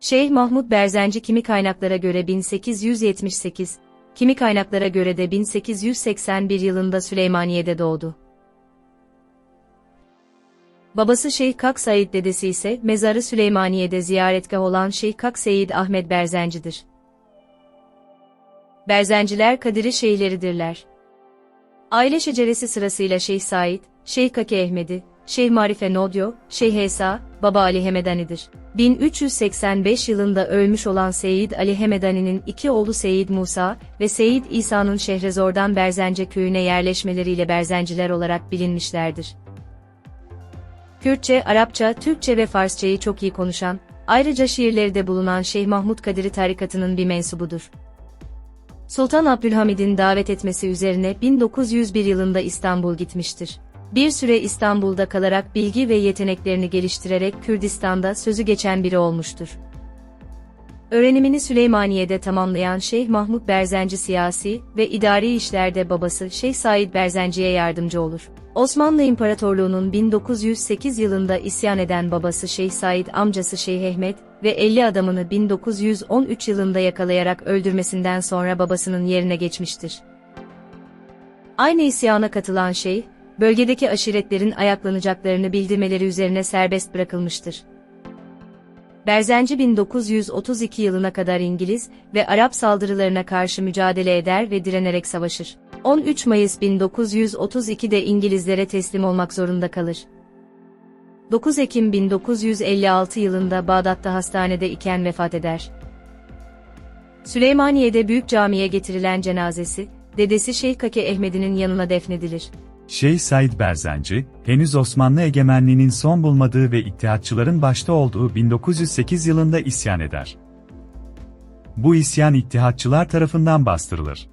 Şeyh Mahmud Berzenci kimi kaynaklara göre 1878, kimi kaynaklara göre de 1881 yılında Süleymaniye'de doğdu. Babası Şeyh Kak Said dedesi ise mezarı Süleymaniye'de ziyaretgah olan Şeyh Kak Seyyid Ahmet Berzenci'dir. Berzenciler Kadiri şeyhleridirler. Aile şeceresi sırasıyla Şeyh Said, Şeyh Kaki Ehmedi, Şeyh Marife Nodyo, Şeyh Esa, Baba Ali Hemedani'dir. 1385 yılında ölmüş olan Seyyid Ali Hemedani'nin iki oğlu Seyyid Musa ve Seyyid İsa'nın Şehrezor'dan Berzence köyüne yerleşmeleriyle Berzenciler olarak bilinmişlerdir. Kürtçe, Arapça, Türkçe ve Farsçayı çok iyi konuşan, ayrıca şiirleri de bulunan Şeyh Mahmud Kadiri tarikatının bir mensubudur. Sultan Abdülhamid'in davet etmesi üzerine 1901 yılında İstanbul gitmiştir. Bir süre İstanbul'da kalarak bilgi ve yeteneklerini geliştirerek Kürdistan'da sözü geçen biri olmuştur. Öğrenimini Süleymaniye'de tamamlayan Şeyh Mahmud Berzenci siyasi ve idari işlerde babası Şeyh Said Berzenci'ye yardımcı olur. Osmanlı İmparatorluğu'nun 1908 yılında isyan eden babası Şeyh Said amcası Şeyh Ehmet ve 50 adamını 1913 yılında yakalayarak öldürmesinden sonra babasının yerine geçmiştir. Aynı isyana katılan şeyh, bölgedeki aşiretlerin ayaklanacaklarını bildirmeleri üzerine serbest bırakılmıştır. Berzenci 1932 yılına kadar İngiliz ve Arap saldırılarına karşı mücadele eder ve direnerek savaşır. 13 Mayıs 1932'de İngilizlere teslim olmak zorunda kalır. 9 Ekim 1956 yılında Bağdat'ta hastanede iken vefat eder. Süleymaniye'de Büyük Cami'ye getirilen cenazesi, dedesi Şeyh Kake Ehmedi'nin yanına defnedilir. Şeyh Said Berzenci, henüz Osmanlı egemenliğinin son bulmadığı ve ittihatçıların başta olduğu 1908 yılında isyan eder. Bu isyan ittihatçılar tarafından bastırılır.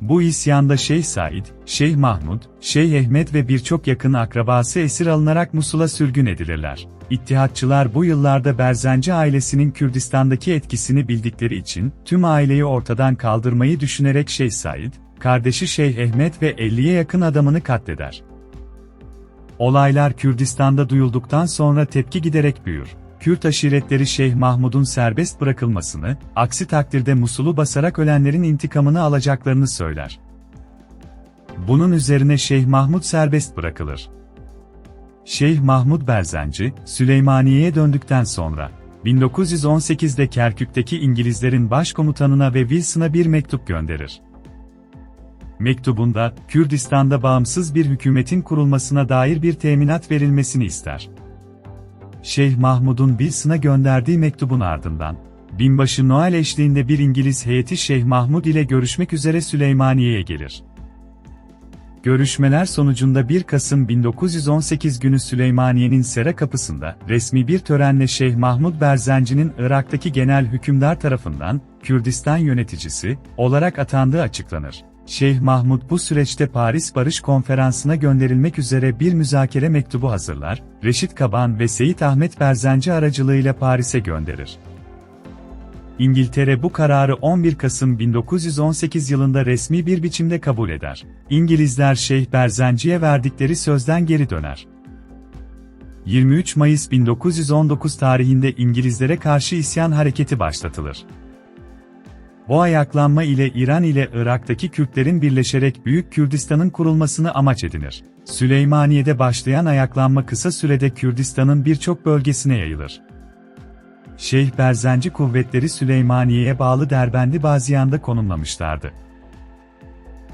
Bu isyanda Şeyh Said, Şeyh Mahmud, Şeyh Ehmet ve birçok yakın akrabası esir alınarak Musul'a sürgün edilirler. İttihatçılar bu yıllarda Berzenci ailesinin Kürdistan'daki etkisini bildikleri için tüm aileyi ortadan kaldırmayı düşünerek Şeyh Said, kardeşi Şeyh Ehmet ve 50'ye yakın adamını katleder. Olaylar Kürdistan'da duyulduktan sonra tepki giderek büyür. Kürt aşiretleri Şeyh Mahmud'un serbest bırakılmasını, aksi takdirde Musul'u basarak ölenlerin intikamını alacaklarını söyler. Bunun üzerine Şeyh Mahmud serbest bırakılır. Şeyh Mahmud Berzenci, Süleymaniye'ye döndükten sonra, 1918'de Kerkük'teki İngilizlerin başkomutanına ve Wilson'a bir mektup gönderir. Mektubunda, Kürdistan'da bağımsız bir hükümetin kurulmasına dair bir teminat verilmesini ister. Şeyh Mahmud'un Wilson'a gönderdiği mektubun ardından, binbaşı Noel eşliğinde bir İngiliz heyeti Şeyh Mahmud ile görüşmek üzere Süleymaniye'ye gelir. Görüşmeler sonucunda 1 Kasım 1918 günü Süleymaniye'nin Sera kapısında resmi bir törenle Şeyh Mahmud Berzenci'nin Irak'taki genel hükümdar tarafından Kürdistan yöneticisi olarak atandığı açıklanır. Şeyh Mahmud bu süreçte Paris Barış Konferansı'na gönderilmek üzere bir müzakere mektubu hazırlar, Reşit Kaban ve Seyit Ahmet Berzenci aracılığıyla Paris'e gönderir. İngiltere bu kararı 11 Kasım 1918 yılında resmi bir biçimde kabul eder. İngilizler Şeyh Berzenci'ye verdikleri sözden geri döner. 23 Mayıs 1919 tarihinde İngilizlere karşı isyan hareketi başlatılır. Bu ayaklanma ile İran ile Irak'taki Kürtlerin birleşerek Büyük Kürdistan'ın kurulmasını amaç edinir. Süleymaniye'de başlayan ayaklanma kısa sürede Kürdistan'ın birçok bölgesine yayılır. Şeyh Berzenci kuvvetleri Süleymaniye'ye bağlı Derbendi Baziyan'da konumlamışlardı.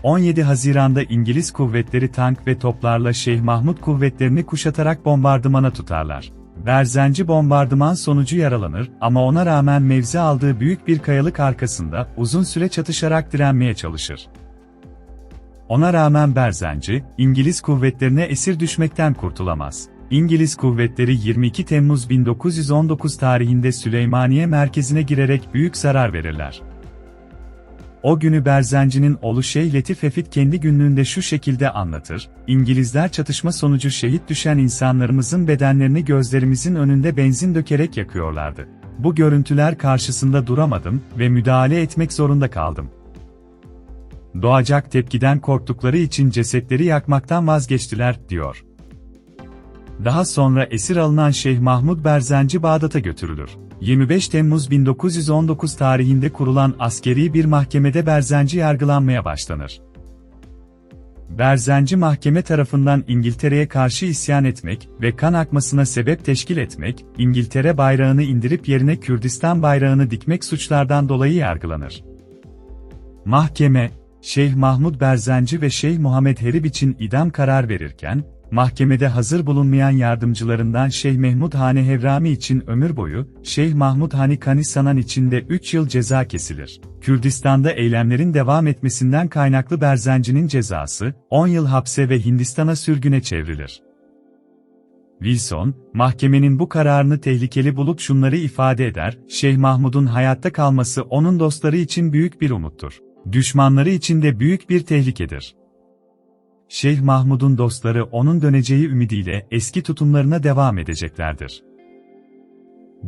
17 Haziran'da İngiliz kuvvetleri tank ve toplarla Şeyh Mahmud kuvvetlerini kuşatarak bombardımana tutarlar. Berzenci bombardıman sonucu yaralanır ama ona rağmen mevzi aldığı büyük bir kayalık arkasında uzun süre çatışarak direnmeye çalışır. Ona rağmen Berzenci, İngiliz kuvvetlerine esir düşmekten kurtulamaz. İngiliz kuvvetleri 22 Temmuz 1919 tarihinde Süleymaniye merkezine girerek büyük zarar verirler. O günü Berzenci'nin oğlu Şeyh Letif Efit kendi günlüğünde şu şekilde anlatır, İngilizler çatışma sonucu şehit düşen insanlarımızın bedenlerini gözlerimizin önünde benzin dökerek yakıyorlardı. Bu görüntüler karşısında duramadım ve müdahale etmek zorunda kaldım. Doğacak tepkiden korktukları için cesetleri yakmaktan vazgeçtiler, diyor. Daha sonra esir alınan Şeyh Mahmud Berzenci Bağdat'a götürülür. 25 Temmuz 1919 tarihinde kurulan askeri bir mahkemede Berzenci yargılanmaya başlanır. Berzenci mahkeme tarafından İngiltere'ye karşı isyan etmek ve kan akmasına sebep teşkil etmek, İngiltere bayrağını indirip yerine Kürdistan bayrağını dikmek suçlardan dolayı yargılanır. Mahkeme, Şeyh Mahmud Berzenci ve Şeyh Muhammed Herib için idam karar verirken, mahkemede hazır bulunmayan yardımcılarından Şeyh Mehmud Hane Hevrami için ömür boyu, Şeyh Mahmud Hani Kani Sanan için de 3 yıl ceza kesilir. Kürdistan'da eylemlerin devam etmesinden kaynaklı Berzenci'nin cezası, 10 yıl hapse ve Hindistan'a sürgüne çevrilir. Wilson, mahkemenin bu kararını tehlikeli bulup şunları ifade eder, Şeyh Mahmud'un hayatta kalması onun dostları için büyük bir umuttur. Düşmanları için de büyük bir tehlikedir. Şeyh Mahmud'un dostları onun döneceği ümidiyle eski tutumlarına devam edeceklerdir.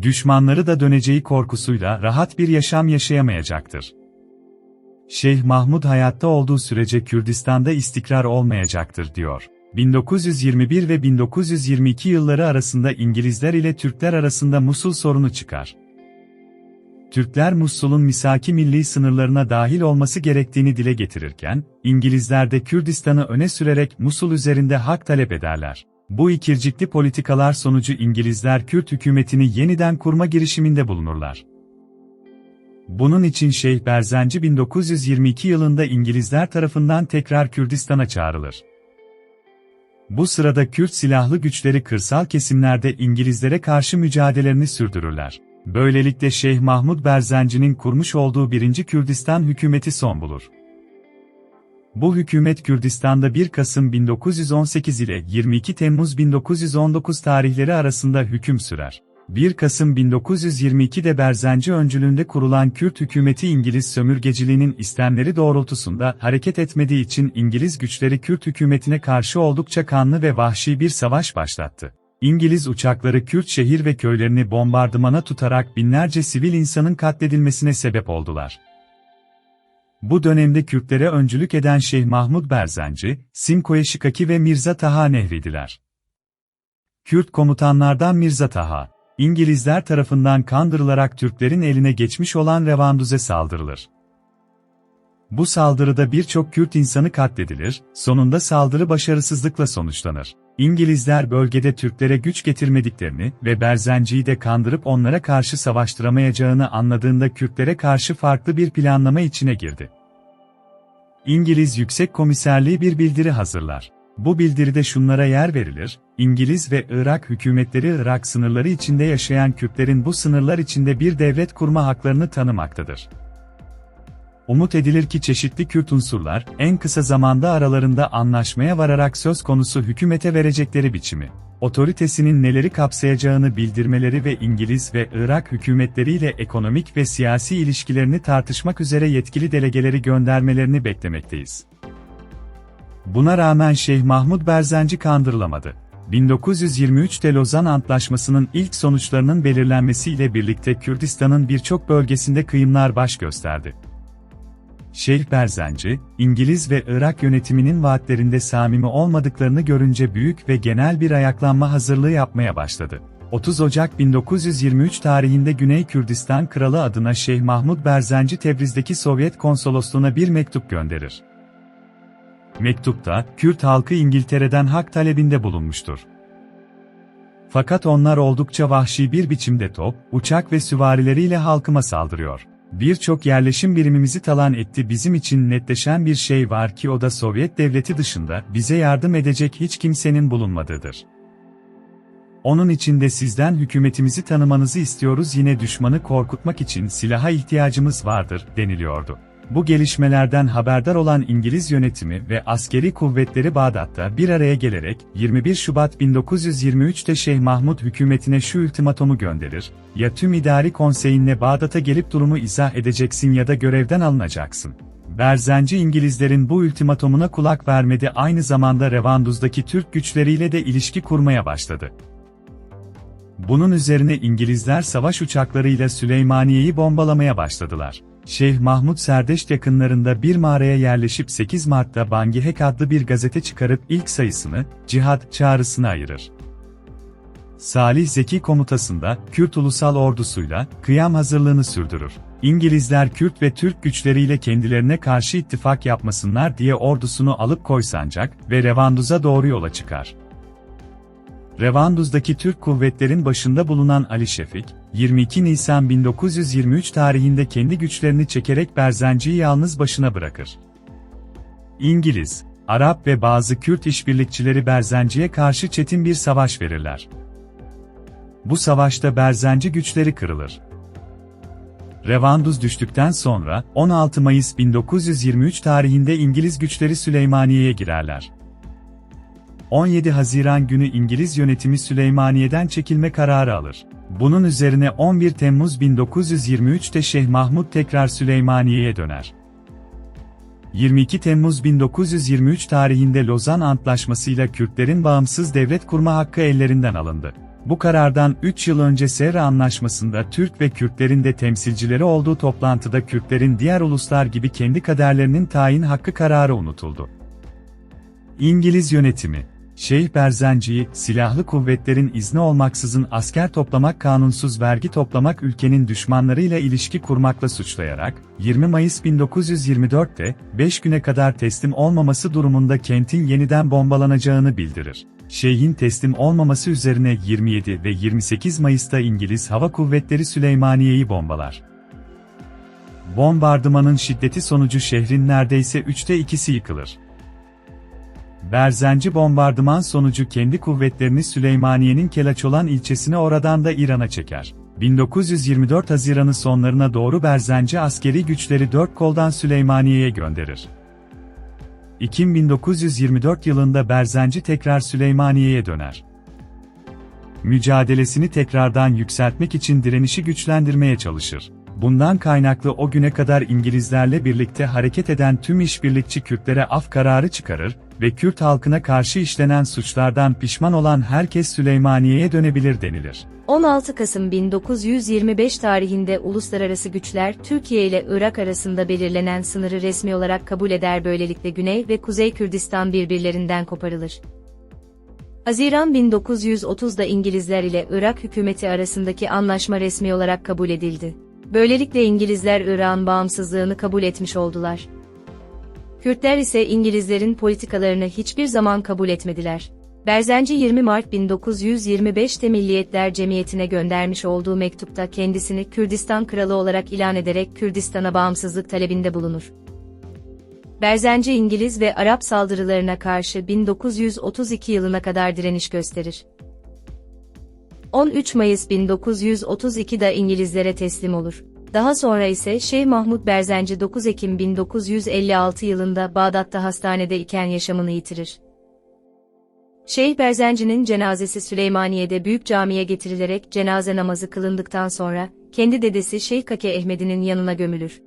Düşmanları da döneceği korkusuyla rahat bir yaşam yaşayamayacaktır. Şeyh Mahmud hayatta olduğu sürece Kürdistan'da istikrar olmayacaktır diyor. 1921 ve 1922 yılları arasında İngilizler ile Türkler arasında Musul sorunu çıkar. Türkler Musul'un misaki milli sınırlarına dahil olması gerektiğini dile getirirken, İngilizler de Kürdistan'ı öne sürerek Musul üzerinde hak talep ederler. Bu ikircikli politikalar sonucu İngilizler Kürt hükümetini yeniden kurma girişiminde bulunurlar. Bunun için Şeyh Berzenci 1922 yılında İngilizler tarafından tekrar Kürdistan'a çağrılır. Bu sırada Kürt silahlı güçleri kırsal kesimlerde İngilizlere karşı mücadelelerini sürdürürler. Böylelikle Şeyh Mahmud Berzenci'nin kurmuş olduğu 1. Kürdistan hükümeti son bulur. Bu hükümet Kürdistan'da 1 Kasım 1918 ile 22 Temmuz 1919 tarihleri arasında hüküm sürer. 1 Kasım 1922'de Berzenci öncülüğünde kurulan Kürt hükümeti İngiliz sömürgeciliğinin istemleri doğrultusunda hareket etmediği için İngiliz güçleri Kürt hükümetine karşı oldukça kanlı ve vahşi bir savaş başlattı. İngiliz uçakları Kürt şehir ve köylerini bombardımana tutarak binlerce sivil insanın katledilmesine sebep oldular. Bu dönemde Kürtlere öncülük eden Şeyh Mahmud Berzenci, Simkoye Şikaki ve Mirza Taha Nehri'diler. Kürt komutanlardan Mirza Taha, İngilizler tarafından kandırılarak Türklerin eline geçmiş olan Revanduz'e saldırılır. Bu saldırıda birçok Kürt insanı katledilir, sonunda saldırı başarısızlıkla sonuçlanır. İngilizler bölgede Türklere güç getirmediklerini ve Berzenci'yi de kandırıp onlara karşı savaştıramayacağını anladığında Kürtlere karşı farklı bir planlama içine girdi. İngiliz Yüksek Komiserliği bir bildiri hazırlar. Bu bildiride şunlara yer verilir, İngiliz ve Irak hükümetleri Irak sınırları içinde yaşayan Kürtlerin bu sınırlar içinde bir devlet kurma haklarını tanımaktadır. Umut edilir ki çeşitli Kürt unsurlar, en kısa zamanda aralarında anlaşmaya vararak söz konusu hükümete verecekleri biçimi, otoritesinin neleri kapsayacağını bildirmeleri ve İngiliz ve Irak hükümetleriyle ekonomik ve siyasi ilişkilerini tartışmak üzere yetkili delegeleri göndermelerini beklemekteyiz. Buna rağmen Şeyh Mahmud Berzenci kandırılamadı. 1923'te Lozan Antlaşması'nın ilk sonuçlarının belirlenmesiyle birlikte Kürdistan'ın birçok bölgesinde kıyımlar baş gösterdi. Şeyh Berzenci, İngiliz ve Irak yönetiminin vaatlerinde samimi olmadıklarını görünce büyük ve genel bir ayaklanma hazırlığı yapmaya başladı. 30 Ocak 1923 tarihinde Güney Kürdistan Kralı adına Şeyh Mahmud Berzenci Tebriz'deki Sovyet konsolosluğuna bir mektup gönderir. Mektupta, Kürt halkı İngiltere'den hak talebinde bulunmuştur. Fakat onlar oldukça vahşi bir biçimde top, uçak ve süvarileriyle halkıma saldırıyor. Birçok yerleşim birimimizi talan etti bizim için netleşen bir şey var ki o da Sovyet devleti dışında bize yardım edecek hiç kimsenin bulunmadığıdır. Onun için de sizden hükümetimizi tanımanızı istiyoruz yine düşmanı korkutmak için silaha ihtiyacımız vardır deniliyordu. Bu gelişmelerden haberdar olan İngiliz yönetimi ve askeri kuvvetleri Bağdat'ta bir araya gelerek 21 Şubat 1923'te Şeyh Mahmud hükümetine şu ultimatomu gönderir, ya tüm idari konseyinle Bağdat'a gelip durumu izah edeceksin ya da görevden alınacaksın. Berzenci İngilizlerin bu ultimatomuna kulak vermedi aynı zamanda Revanduz'daki Türk güçleriyle de ilişki kurmaya başladı. Bunun üzerine İngilizler savaş uçaklarıyla Süleymaniye'yi bombalamaya başladılar. Şeyh Mahmud Serdeşt yakınlarında bir mağaraya yerleşip 8 Mart'ta Bangihek adlı bir gazete çıkarıp ilk sayısını, Cihad çağrısına ayırır. Salih Zeki komutasında Kürt Ulusal Ordusuyla kıyam hazırlığını sürdürür. İngilizler Kürt ve Türk güçleriyle kendilerine karşı ittifak yapmasınlar diye ordusunu alıp Koysancak ve Revanduz'a doğru yola çıkar. Revanduz'daki Türk kuvvetlerin başında bulunan Ali Şefik, 22 Nisan 1923 tarihinde kendi güçlerini çekerek Berzenci'yi yalnız başına bırakır. İngiliz, Arap ve bazı Kürt işbirlikçileri Berzenci'ye karşı çetin bir savaş verirler. Bu savaşta Berzenci güçleri kırılır. Revanduz düştükten sonra 16 Mayıs 1923 tarihinde İngiliz güçleri Süleymaniye'ye girerler. 17 Haziran günü İngiliz yönetimi Süleymaniye'den çekilme kararı alır. Bunun üzerine 11 Temmuz 1923'te Şeyh Mahmud tekrar Süleymaniye'ye döner. 22 Temmuz 1923 tarihinde Lozan Antlaşması'yla Kürtlerin bağımsız devlet kurma hakkı ellerinden alındı. Bu karardan 3 yıl önce Serra Anlaşması'nda Türk ve Kürtlerin de temsilcileri olduğu toplantıda Kürtlerin diğer uluslar gibi kendi kaderlerinin tayin hakkı kararı unutuldu. İngiliz yönetimi, Şeyh Berzenci'yi, silahlı kuvvetlerin izni olmaksızın asker toplamak kanunsuz vergi toplamak ülkenin düşmanlarıyla ilişki kurmakla suçlayarak, 20 Mayıs 1924'te, 5 güne kadar teslim olmaması durumunda kentin yeniden bombalanacağını bildirir. Şeyh'in teslim olmaması üzerine 27 ve 28 Mayıs'ta İngiliz Hava Kuvvetleri Süleymaniye'yi bombalar. Bombardımanın şiddeti sonucu şehrin neredeyse üçte ikisi yıkılır. Berzenci bombardıman sonucu kendi kuvvetlerini Süleymaniye'nin Kelaçolan ilçesine oradan da İran'a çeker. 1924 Haziran'ı sonlarına doğru Berzenci askeri güçleri dört koldan Süleymaniye'ye gönderir. Ekim 1924 yılında Berzenci tekrar Süleymaniye'ye döner. Mücadelesini tekrardan yükseltmek için direnişi güçlendirmeye çalışır. Bundan kaynaklı o güne kadar İngilizlerle birlikte hareket eden tüm işbirlikçi Kürtlere af kararı çıkarır ve Kürt halkına karşı işlenen suçlardan pişman olan herkes Süleymaniye'ye dönebilir denilir. 16 Kasım 1925 tarihinde uluslararası güçler Türkiye ile Irak arasında belirlenen sınırı resmi olarak kabul eder böylelikle Güney ve Kuzey Kürdistan birbirlerinden koparılır. Haziran 1930'da İngilizler ile Irak hükümeti arasındaki anlaşma resmi olarak kabul edildi. Böylelikle İngilizler Irak'ın bağımsızlığını kabul etmiş oldular. Kürtler ise İngilizlerin politikalarını hiçbir zaman kabul etmediler. Berzenci 20 Mart 1925'te Milliyetler Cemiyeti'ne göndermiş olduğu mektupta kendisini Kürdistan Kralı olarak ilan ederek Kürdistan'a bağımsızlık talebinde bulunur. Berzenci İngiliz ve Arap saldırılarına karşı 1932 yılına kadar direniş gösterir. 13 Mayıs 1932'da İngilizlere teslim olur. Daha sonra ise Şeyh Mahmud Berzenci 9 Ekim 1956 yılında Bağdat'ta hastanede iken yaşamını yitirir. Şeyh Berzenci'nin cenazesi Süleymaniye'de büyük camiye getirilerek cenaze namazı kılındıktan sonra, kendi dedesi Şeyh Kake Ehmedi'nin yanına gömülür.